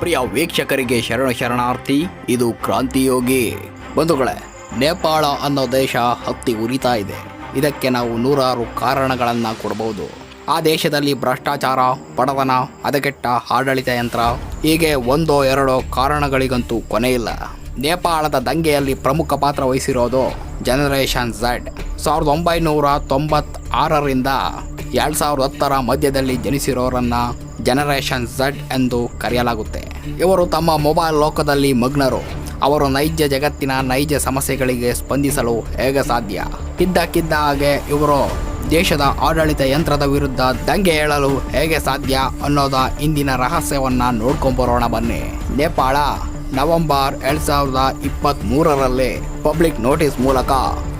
ಪ್ರಿಯ ವೀಕ್ಷಕರಿಗೆ ಶರಣ ಶರಣಾರ್ಥಿ ಇದು ಕ್ರಾಂತಿಯೋಗಿ. ಬಂಧುಗಳೇ, ನೇಪಾಳ ಅನ್ನೋ ದೇಶ ಹತ್ತಿ ಉರಿತಾ ಇದೆ. ಇದಕ್ಕೆ ನಾವು ನೂರಾರು ಕಾರಣಗಳನ್ನು ಕೊಡಬಹುದು ಆ ದೇಶದಲ್ಲಿ ಭ್ರಷ್ಟಾಚಾರ ಬಡತನ ಹದಗೆಟ್ಟ ಆಡಳಿತ ಯಂತ್ರ, ಹೀಗೆ ಒಂದೋ ಎರಡೋ ಕಾರಣಗಳಿಗಂತೂ ಕೊನೆಯಿಲ್ಲ ನೇಪಾಳದ ದಂಗೆಯಲ್ಲಿ ಪ್ರಮುಖ ಪಾತ್ರ ವಹಿಸಿರೋದು ಜನರೇಷನ್ ಝಡ್ ಸಾವಿರದ ಒಂಬೈನೂರ ತೊಂಬತ್ತಾರರಿಂದ ಎರಡು ಸಾವಿರದ ಹತ್ತರ ಮಧ್ಯದಲ್ಲಿ ಜನಿಸಿರೋರನ್ನು ಜನರೇಷನ್ ಝಡ್ ಎಂದು ಕರೆಯಲಾಗುತ್ತೆ. ಇವರು ತಮ್ಮ ಮೊಬೈಲ್ ಲೋಕದಲ್ಲಿ ಮಗ್ನರು. ಅವರು ನೈಜ ಜಗತ್ತಿನ ನೈಜ ಸಮಸ್ಯೆಗಳಿಗೆ ಸ್ಪಂದಿಸಲು ಹೇಗೆ ಸಾಧ್ಯ? ಇದ್ದಕ್ಕಿದ್ದ ಹಾಗೆ ಇವರು ದೇಶದ ಆಡಳಿತ ಯಂತ್ರದ ವಿರುದ್ಧ ದಂಗೆ ಹೇಳಲು ಹೇಗೆ ಸಾಧ್ಯ ಅನ್ನೋದ ಇಂದಿನ ರಹಸ್ಯವನ್ನು ನೋಡ್ಕೊಂಬರೋಣ ಬನ್ನಿ. ನೇಪಾಳ ನವೆಂಬರ್ ಎರಡ್ ಸಾವಿರದ ಇಪ್ಪತ್ತ್ ಮೂರರಲ್ಲಿ ಪಬ್ಲಿಕ್ ನೋಟಿಸ್ ಮೂಲಕ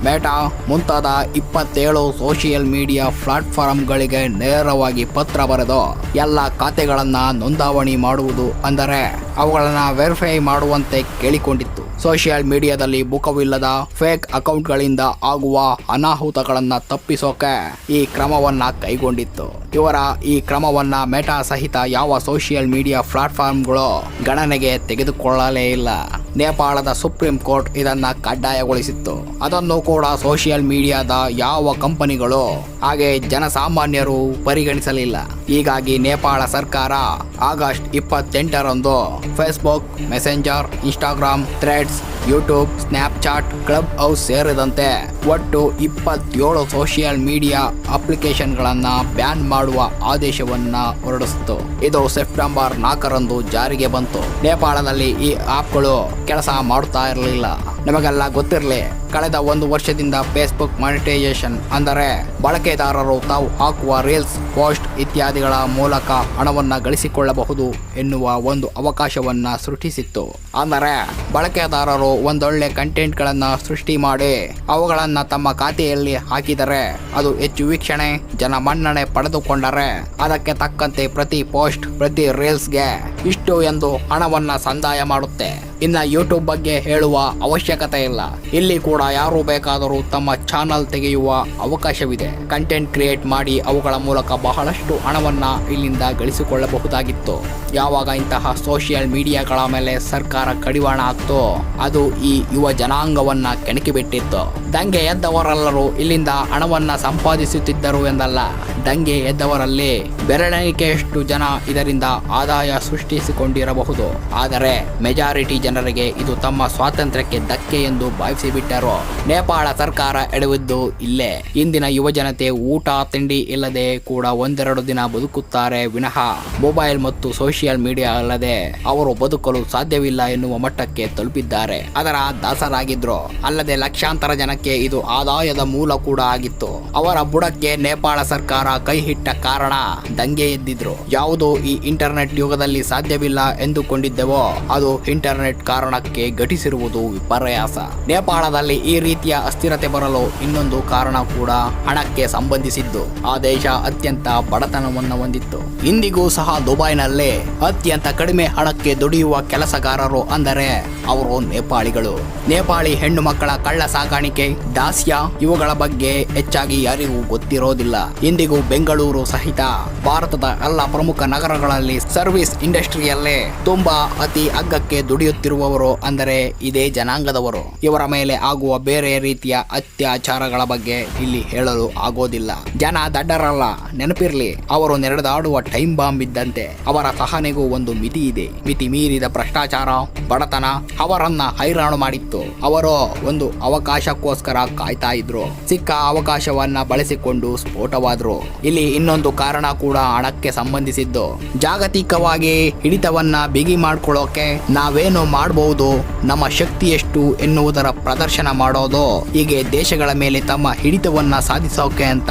ಮೇಟಾ ಮುಂತಾದ ಇಪ್ಪತ್ತೇಳು ಸೋಷಿಯಲ್ ಮೀಡಿಯಾ ಪ್ಲಾಟ್ಫಾರ್ಮ್ಗಳಿಗೆ ನೇರವಾಗಿ ಪತ್ರ ಬರೆದು ಎಲ್ಲ ಖಾತೆಗಳನ್ನು ನೋಂದಾವಣಿ ಮಾಡುವುದು ಅಂದರೆ ಅವುಗಳನ್ನು ವೆರಿಫೈ ಮಾಡುವಂತೆ ಕೇಳಿಕೊಂಡಿತ್ತು. ಸೋಷಿಯಲ್ ಮೀಡಿಯಾದಲ್ಲಿ ಮುಖವಿಲ್ಲದ ಫೇಕ್ ಅಕೌಂಟ್ಗಳಿಂದ ಆಗುವ ಅನಾಹುತಗಳನ್ನು ತಪ್ಪಿಸೋಕೆ ಈ ಕ್ರಮವನ್ನ ಕೈಗೊಂಡಿತ್ತು. ಇವರ ಈ ಕ್ರಮವನ್ನ ಮೆಟಾ ಸಹಿತ ಯಾವ ಸೋಷಿಯಲ್ ಮೀಡಿಯಾ ಪ್ಲಾಟ್ಫಾರ್ಮ್ಗಳು ಗಣನೆಗೆ ತೆಗೆದುಕೊಳ್ಳಲೇ ಇಲ್ಲ. ನೇಪಾಳದ ಸುಪ್ರೀಂ ಕೋರ್ಟ್ ಇದನ್ನ ಕಡ್ಡಾಯಗೊಳಿಸಿತ್ತು. ಅದನ್ನು ಕೂಡ ಸೋಷಿಯಲ್ ಮೀಡಿಯಾದ ಯಾವ ಕಂಪನಿಗಳು ಹಾಗೆ ಜನಸಾಮಾನ್ಯರು ಪರಿಗಣಿಸಲಿಲ್ಲ. ಹೀಗಾಗಿ ನೇಪಾಳ ಸರ್ಕಾರ August ಇಪ್ಪತ್ತೆಂಟರಂದು Facebook Messenger Instagram Threads YouTube, Snapchat Clubhouse ಸೇರಿದಂತೆ ಒಟ್ಟು ಇಪ್ಪತ್ತೇಳು ಸೋಷಿಯಲ್ ಮೀಡಿಯಾ ಅಪ್ಲಿಕೇಶನ್ಗಳನ್ನು ಬ್ಯಾನ್ ಮಾಡುವ ಆದೇಶವನ್ನ ಹೊರಡಿಸಿತು ಇದು ಸೆಪ್ಟೆಂಬರ್ ನಾಲ್ಕರಂದು ಜಾರಿಗೆ ಬಂತು. ನೇಪಾಳದಲ್ಲಿ ಈ ಆಪ್ಗಳು ಕೆಲಸ ಮಾಡುತ್ತಾ ಇರಲಿಲ್ಲ. ನಿಮಗೆಲ್ಲ ಗೊತ್ತಿರಲಿ, ಕಳೆದ ಒಂದು ವರ್ಷದಿಂದ ಫೇಸ್ಬುಕ್ ಮಾನಿಟೈಸೇಷನ್ ಅಂದರೆ ಬಳಕೆದಾರರು ತಾವು ಹಾಕುವ ರೀಲ್ಸ್ ಪೋಸ್ಟ್ ಇತ್ಯಾದಿಗಳ ಮೂಲಕ ಹಣವನ್ನು ಗಳಿಸಿಕೊಳ್ಳಬಹುದು ಎನ್ನುವ ಒಂದು ಅವಕಾಶವನ್ನ ಸೃಷ್ಟಿಸಿತ್ತು. ಅಂದರೆ ಬಳಕೆದಾರರು ಒಂದೊಳ್ಳೆ ಕಂಟೆಂಟ್ಗಳನ್ನು ಸೃಷ್ಟಿ ಮಾಡಿ ಅವುಗಳನ್ನು ತಮ್ಮ ಖಾತೆಯಲ್ಲಿ ಹಾಕಿದರೆ ಅದು ಹೆಚ್ಚು ವೀಕ್ಷಣೆ ಜನ ಮನ್ನಣೆ ಪಡೆದುಕೊಂಡರೆ ಅದಕ್ಕೆ ತಕ್ಕಂತೆ ಪ್ರತಿ ಪೋಸ್ಟ್ ಪ್ರತಿ ರೀಲ್ಸ್ಗೆ ಇಷ್ಟು ಎಂದು ಹಣವನ್ನ ಸಂದಾಯ ಮಾಡುತ್ತೆ. ಇನ್ನ ಯೂಟ್ಯೂಬ್ ಬಗ್ಗೆ ಹೇಳುವ ಅವಶ್ಯಕತೆ ಇಲ್ಲ. ಇಲ್ಲಿ ಕೂಡ ಯಾರು ಬೇಕಾದರೂ ತಮ್ಮ ಚಾನಲ್ ತೆಗೆಯುವ ಅವಕಾಶವಿದೆ. ಕಂಟೆಂಟ್ ಕ್ರಿಯೇಟ್ ಮಾಡಿ ಅವುಗಳ ಮೂಲಕ ಬಹಳಷ್ಟು ಹಣವನ್ನ ಇಲ್ಲಿಂದ ಗಳಿಸಿಕೊಳ್ಳಬಹುದಾಗಿತ್ತು. ಯಾವಾಗ ಇಂತಹ ಸೋಷಿಯಲ್ ಮೀಡಿಯಾಗಳ ಮೇಲೆ ಸರ್ಕಾರ ಕಡಿವಾಣ ಆಗ್ತೋ ಅದು ಈ ಯುವ ಜನಾಂಗವನ್ನ ಕೆಣಕಿಬಿಟ್ಟಿತ್ತು. ದಂಗೆ ಎದ್ದವರೆಲ್ಲರೂ ಇಲ್ಲಿಂದ ಹಣವನ್ನ ಸಂಪಾದಿಸುತ್ತಿದ್ದರು ಎಂದಲ್ಲ, ದಂಗೆ ಎದ್ದವರಲ್ಲಿ ಬೆರಳೆಣಿಕೆಯಷ್ಟು ಜನ ಇದರಿಂದ ಆದಾಯ ಸೃಷ್ಟಿಸಿಕೊಂಡಿರಬಹುದು ಆದರೆ ಮೆಜಾರಿಟಿ ಜನರಿಗೆ ಇದು ತಮ್ಮ ಸ್ವಾತಂತ್ರ್ಯಕ್ಕೆ ಧಕ್ಕೆ ಎಂದು ಭಾವಿಸಿಬಿಟ್ಟರು ನೇಪಾಳ ಸರ್ಕಾರ ಎಡವಿದ್ದು ಇಲ್ಲೇ. ಇಂದಿನ ಯುವ ಜನತೆ ಊಟ, ತಿಂಡಿ ಇಲ್ಲದೆ ಕೂಡ ಒಂದೆರಡು ದಿನ ಬದುಕುತ್ತಾರೆ ವಿನಃ. ಮೊಬೈಲ್ ಮತ್ತು ಸೋಷಿಯಲ್ ಮೀಡಿಯಾ ಅಲ್ಲದೆ ಅವರು ಬದುಕಲು ಸಾಧ್ಯವಿಲ್ಲ ಎನ್ನುವ ಮಟ್ಟಕ್ಕೆ ತಲುಪಿದ್ದಾರೆ. ಅದರ ದಾಸರಾಗಿದ್ರು. ಅಲ್ಲದೆ ಲಕ್ಷಾಂತರ ಜನಕ್ಕೆ ಇದು ಆದಾಯದ ಮೂಲ ಕೂಡ ಆಗಿತ್ತು. ಅವರ ಬುಡಕ್ಕೆ ನೇಪಾಳ ಸರ್ಕಾರ ಕೈ ಹಿಟ್ಟ ಕಾರಣ ದಂಗೆ ಎದ್ದಿದ್ರು. ಯಾವುದು ಈ ಇಂಟರ್ನೆಟ್ ಯುಗದಲ್ಲಿ ಸಾಧ್ಯವಿಲ್ಲ ಎಂದುಕೊಂಡಿದ್ದೆವೋ, ಅದು ಇಂಟರ್ನೆಟ್ ಕಾರಣಕ್ಕೆ ಘಟಿಸಿರುವುದು ವಿಪರ್ಯಾಸ. ನೇಪಾಳದಲ್ಲಿ ಈ ರೀತಿಯ ಅಸ್ಥಿರತೆ ಬರಲು ಇನ್ನೊಂದು ಕಾರಣ ಕೂಡ ಹಣಕ್ಕೆ ಸಂಬಂಧಿಸಿದ್ದು. ಆ ದೇಶ ಅತ್ಯಂತ ಬಡತನವನ್ನು ಹೊಂದಿತ್ತು. ಇಂದಿಗೂ ಸಹ ದುಬೈನಲ್ಲಿ ಅತ್ಯಂತ ಕಡಿಮೆ ಹಣಕ್ಕೆ ದುಡಿಯುವ ಕೆಲಸಗಾರರು ಅಂದರೆ ಅವರು ನೇಪಾಳಿಗಳು. ನೇಪಾಳಿ ಹೆಣ್ಣು ಮಕ್ಕಳ ಕಳ್ಳ ಸಾಗಾಣಿಕೆ ದಾಸ್ಯ ಇವುಗಳ ಬಗ್ಗೆ ಹೆಚ್ಚಾಗಿ ಯಾರಿಗೂ ಗೊತ್ತಿರೋದಿಲ್ಲ. ಇಂದಿಗೂ ಬೆಂಗಳೂರು ಸಹಿತ ಭಾರತದ ಎಲ್ಲ ಪ್ರಮುಖ ನಗರಗಳಲ್ಲಿ ಸರ್ವಿಸ್ ಇಂಡಸ್ಟ್ರಿಯಲ್ಲೇ ತುಂಬಾ ಅತಿ ಅಗ್ಗಕ್ಕೆ ದುಡಿಯುತ್ತಿರುವವರು ಅಂದರೆ ಇದೇ ಜನಾಂಗದವರು. ಇವರ ಮೇಲೆ ಆಗುವ ಬೇರೆ ರೀತಿಯ ಅತ್ಯಾಚಾರಗಳ ಬಗ್ಗೆ ಇಲ್ಲಿ ಹೇಳಲು ಆಗೋದಿಲ್ಲ. ಜನ ದಡ್ಡರಲ್ಲ, ನೆನಪಿರ್ಲಿ, ಅವರು ನೆರೆದಾಡುವ ಟೈಮ್ ಬಾಂಬ್ ಇದ್ದಂತೆ. ಅವರ ಸಹನೆಗೂ ಒಂದು ಮಿತಿ ಇದೆ. ಮಿತಿ ಮೀರಿದ ಭ್ರಷ್ಟಾಚಾರ, ಬಡತನ, ಅವರನ್ನ ಹೈರಾಣು ಮಾಡಿತ್ತು. ಅವರು ಒಂದು ಅವಕಾಶಕ್ಕೋಸ್ಕರ ಕಾಯ್ತಾ ಇದ್ರು. ಸಿಕ್ಕ ಅವಕಾಶವನ್ನ ಬಳಸಿಕೊಂಡು ಸ್ಫೋಟವಾದ್ರು. ಇಲ್ಲಿ ಇನ್ನೊಂದು ಕಾರಣ ಕೂಡ ಹಣಕ್ಕೆ ಸಂಬಂಧಿಸಿದ್ದು. ಜಾಗತಿಕವಾಗಿ ಹಿಡಿತವನ್ನ ಬಿಗಿ ಮಾಡ್ಕೊಳ್ಳೋಕೆ ನಾವೇನು ಮಾಡಬಹುದು ನಮ್ಮ ಶಕ್ತಿ ಎಷ್ಟು ಎನ್ನುವುದರ ಪ್ರದರ್ಶನ ಮಾಡೋದು? ಹೀಗೆ ದೇಶಗಳ ಮೇಲೆ ತಮ್ಮ ಹಿಡಿತವನ್ನ ಸಾಧಿಸೋಕೆ ಅಂತ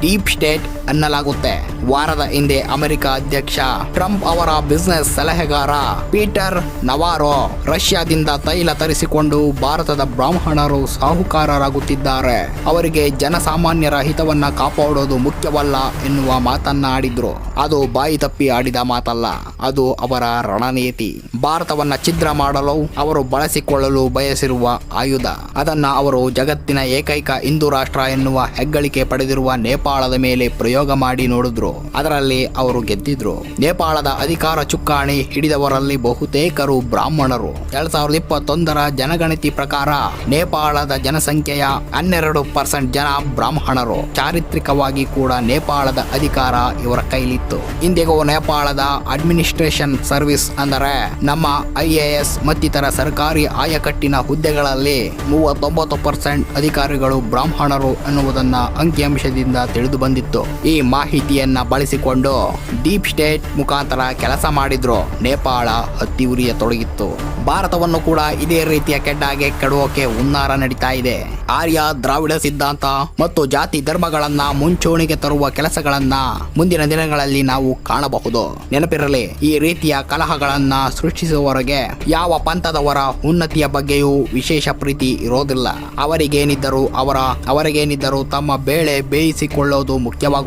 ಡೀಪ್ ಸ್ಟೇಟ್ ಅನ್ನಲಾಗುತ್ತೆ ವಾರದ ಹಿಂದೆ ಅಮೆರಿಕ ಅಧ್ಯಕ್ಷ ಟ್ರಂಪ್ ಅವರ ಬಿಸ್ನೆಸ್ ಸಲಹೆಗಾರ ಪೀಟರ್ ನವಾರೋ ರಷ್ಯಾದಿಂದ ತೈಲ ತರಿಸಿಕೊಂಡು ಭಾರತದ ಬ್ರಾಹ್ಮಣರು ಸಾಹುಕಾರರಾಗುತ್ತಿದ್ದಾರೆ. ಅವರಿಗೆ ಜನಸಾಮಾನ್ಯರ ಹಿತವನ್ನ ಕಾಪಾಡೋದು ಮುಖ್ಯವಲ್ಲ ಎನ್ನುವ ಮಾತನ್ನ ಆಡಿದ್ರು ಅದು ಬಾಯಿ ತಪ್ಪಿ ಆಡಿದ ಮಾತಲ್ಲ, ಅದು ಅವರ ರಣನೀತಿ. ಭಾರತವನ್ನ ಛಿದ್ರ ಮಾಡಲು, ಅವರು ಬಳಸಿಕೊಳ್ಳಲು ಬಯಸಿರುವ ಆಯುಧ. ಅದನ್ನ ಅವರು ಜಗತ್ತಿನ ಏಕೈಕ ಹಿಂದೂ ರಾಷ್ಟ್ರ ಎನ್ನುವ ಹೆಗ್ಗಳಿಕೆ ಪಡೆದಿರುವ ನೇಪಾಳದ ಮೇಲೆ ಪ್ರಯೋಗ ಮಾಡಿ ನೋಡಿದ್ರು. ಅದರಲ್ಲಿ ಅವರು ಗೆದ್ದಿದ್ರು. ನೇಪಾಳದ ಅಧಿಕಾರ ಚುಕ್ಕಾಣಿ ಹಿಡಿದವರಲ್ಲಿ ಬಹುತೇಕರು ಬ್ರಾಹ್ಮಣರು. ಎರಡ್ ಸಾವಿರದ ಇಪ್ಪತ್ತೊಂದರ ಜನಗಣತಿ ಪ್ರಕಾರ ನೇಪಾಳದ ಜನಸಂಖ್ಯೆಯ ಹನ್ನೆರಡು ಪರ್ಸೆಂಟ್ ಜನ ಬ್ರಾಹ್ಮಣರು. ಚಾರಿತ್ರಿಕವಾಗಿ ಕೂಡ ನೇಪಾಳದ ಅಧಿಕಾರ ಇವರ ಕೈಲಿತ್ತು. ಇಂದಿಗೂ ನೇಪಾಳದ ಅಡ್ಮಿನಿಸ್ಟ್ರೇಷನ್ ಸರ್ವಿಸ್ ಅಂದರೆ ನಮ್ಮ ಐ ಎ ಎಸ್ ಮತ್ತಿತರ ಸರ್ಕಾರಿ ಆಯಕಟ್ಟಿನ ಹುದ್ದೆಗಳಲ್ಲಿ ಮೂವತ್ತೊಂಬತ್ತು ಪರ್ಸೆಂಟ್ ಅಧಿಕಾರಿಗಳು ಬ್ರಾಹ್ಮಣರು ಅನ್ನುವುದನ್ನ ಅಂಕಿಅಂಶದಿಂದ ತಿಳಿದು ಬಂದಿತ್ತು. ಈ ಮಾಹಿತಿಯನ್ನ ಬಳಸಿಕೊಂಡು ಡೀಪ್ ಸ್ಟೇಟ್ ಮುಖಾಂತರ ಕೆಲಸ ಮಾಡಿದ್ರು. ನೇಪಾಳ ಅತಿ ಉರಿಯ ತೊಡಗಿತ್ತು. ಭಾರತವನ್ನು ಕೂಡ ಇದೇ ರೀತಿಯ ಕೆಡ್ಡಾಗೆ ಕೆಡುವಕ್ಕೆ ಹುನ್ನಾರ ನಡೀತಾ ಇದೆ. ಆರ್ಯ, ದ್ರಾವಿಡ ಸಿದ್ಧಾಂತ ಮತ್ತು ಜಾತಿ ಧರ್ಮಗಳನ್ನ ಮುಂಚೂಣಿಗೆ ತರುವ ಕೆಲಸಗಳನ್ನ ಮುಂದಿನ ದಿನಗಳಲ್ಲಿ ನಾವು ಕಾಣಬಹುದು. ನೆನಪಿರಲಿ, ಈ ರೀತಿಯ ಕಲಹಗಳನ್ನ ಸೃಷ್ಟಿಸುವವರೆಗೆ ಯಾವ ಪಂಥದವರ ಉನ್ನತಿಯ ಬಗ್ಗೆಯೂ ವಿಶೇಷ ಪ್ರೀತಿ ಇರೋದಿಲ್ಲ. ಅವರಿಗೇನಿದ್ದರೂ ಅವರ, ಅವರಿಗೇನಿದ್ದರೂ ತಮ್ಮ ಬೇಳೆ ಬೇಯಿಸಿಕೊಳ್ಳೋದು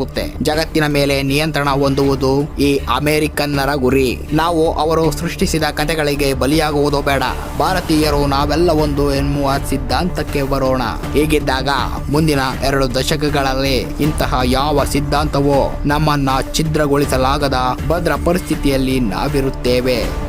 ಮುಖ್ಯವಾಗುತ್ತೆ ಜಗತ್ತಿನ ಮೇಲೆ ನಿಯಂತ್ರಣ ಹೊಂದುವುದು ಈ ಅಮೆರಿಕನ್ನರ ಗುರಿ. ನಾವು ಅವರು ಸೃಷ್ಟಿಸಿದ ಕಥೆಗಳಿಗೆ ಬಲಿಯಾಗುವುದು ಬೇಡ. ಭಾರತೀಯರು ನಾವೆಲ್ಲ ಒಂದು ಎನ್ನುವ ಸಿದ್ಧಾಂತಕ್ಕೆ ಬರೋಣ. ಹೀಗಿದ್ದಾಗ ಮುಂದಿನ ಎರಡು ದಶಕಗಳಲ್ಲಿ ಇಂತಹ ಯಾವ ಸಿದ್ಧಾಂತವೋ ನಮ್ಮನ್ನ ಛಿದ್ರಗೊಳಿಸಲಾಗದ ಭದ್ರ ಪರಿಸ್ಥಿತಿಯಲ್ಲಿ ನಾವಿರುತ್ತೇವೆ.